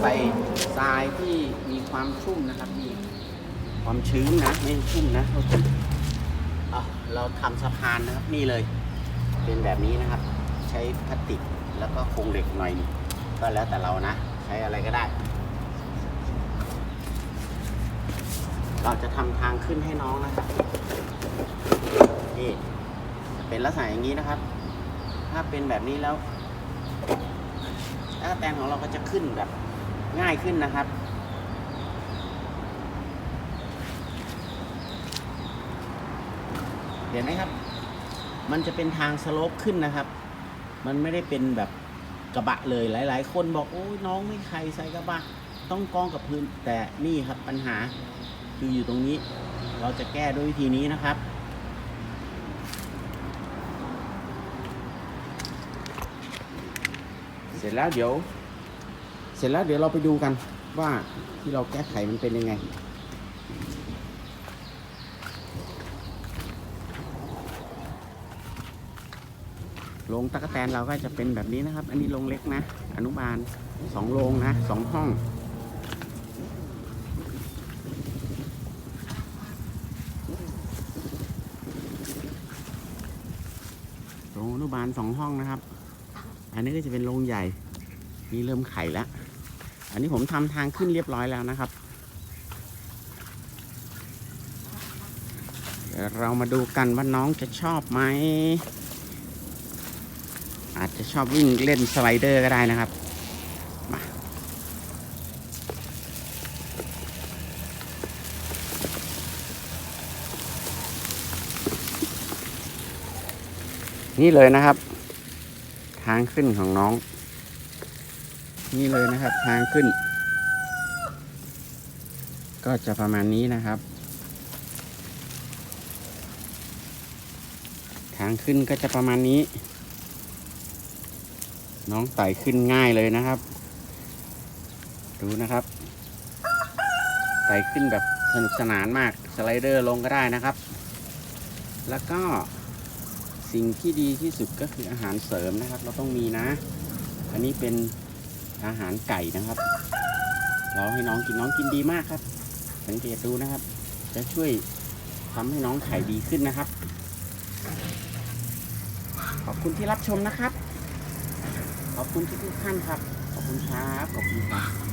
ใส่ทรายที่มีความชุ่มนะครับนี่ความชื้นนะไม่ชุ่มนะโทษทีอะเราทำสะพานนะครับนี่เลย เป็นแบบนี้นะครับ ใช้พลาสติกแล้วก็โครงเหล็กหน่อยหนึ่งก็แล้วแต่เรานะ ใช้อะไรก็ได้ เราจะทำทางขึ้นให้น้องนะครับนี่จะเป็นลักษณะอย่างนี้นะครับ ถ้าเป็นแบบนี้แล้วถ้าแตนของเราก็จะขึ้นแบบ ง่ายขึ้นนะครับ เห็นไหมครับ มันจะเป็นทางสโลปขึ้นนะครับ มันไม่ได้เป็นแบบกระบะเลยหลาย ๆ คนบอกโอ้ยน้องไม่ใครใส่กระบะ ต้องกองกับพื้นแต่นี่ครับปัญหาคืออยู่ตรงนี้ เราจะแก้ด้วยวิธีนี้นะครับเสร็จแล้วเดี๋ยว เสร็จแล้วเดี๋ยวเราไปดูกันว่าที่เราแก้ไขมันเป็นยังไง โรงตะกแตนเราก็จะเป็นแบบนี้นะครับ อันนี้โรงเล็กนะ อนุบาลสองโรงนะสองห้องโรงอนุบาลสองห้องนะครับ อันนี้ก็จะเป็นโรงใหญ่ นี่เริ่มไข่แล้ว อันนี้ผมทำทางขึ้นเรียบร้อยแล้วนะครับ เดี๋ยวเรามาดูกันว่าน้องจะชอบไหม อาจจะชอบวิ่งเล่นสไลเดอร์ก็ได้นะครับมานี่เลยนะครับ ทางขึ้นของน้อง นี่เลยนะครับทางขึ้น ก็จะประมาณนี้นะครับ ทางขึ้นก็จะประมาณนี้ น้องไต่ขึ้นง่ายเลยนะครับ ดูนะครับไต่ขึ้นแบบสนุกสนานมากสไลเดอร์ลงก็ได้นะครับ แล้วก็สิ่งที่ดีที่สุดก็คืออาหารเสริมนะครับ เราต้องมีนะ อันนี้เป็น อาหารไก่นะครับ เราให้น้องกินน้องกินดีมากครับ สังเกตดูนะครับ จะช่วยทำให้น้องไข่ดีขึ้นนะครับ ขอบคุณที่รับชมนะครับ ขอบคุณทุกท่านครับ ขอบคุณครับ ขอบคุณครับ